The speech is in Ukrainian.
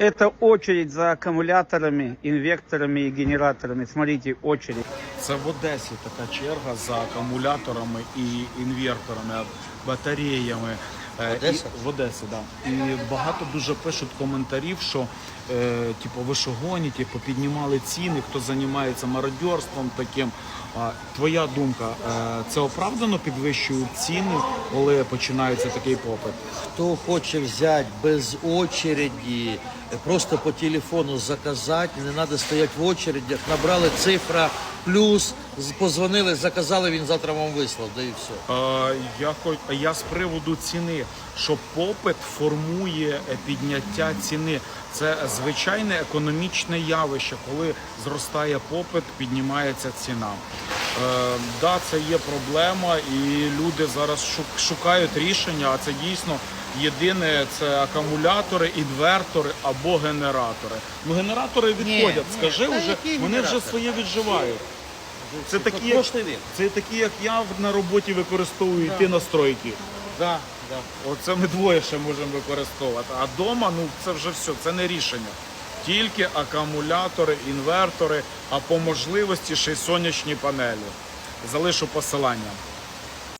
Это очередь за аккумуляторами, инверторами и генераторами. Смотрите, очередь. Це в Одесі така черга за акумуляторами і інверторами, батареями. Е, Одеса? І, в Одесі, да. І багато дуже пишуть коментарів, що е, типу, ви що гоніте, піднімали ціни, хто займається мародьорством таким. А, твоя думка, е, це оправдано підвищують ціни, коли починається такий попит? Хто хоче взяти без очереди, е, просто по телефону заказати, не треба стояти в очередях, набрали цифра плюс, позвонили, заказали, він завтра вам вислав, да і все. Е, Я хоч я з приводу ціни, що попит формує е, підняття ціни. Це звичайне економічне явище, коли зростає попит, піднімається ціна. Е, да, це є проблема, і люди зараз шукають рішення. А це дійсно єдине це акумулятори, інвертори або генератори. Ну генератори відходять. ні, Скажи та вже, вони вже своє відживають. Це такі, як, це такі, як я на роботі використовую йти на стройки. Да, да. Оце ми двоє ще можемо використовувати. А вдома, ну це вже все, це не рішення. Тільки акумулятори, інвертори, а по можливості ще й сонячні панелі. Залишу посилання.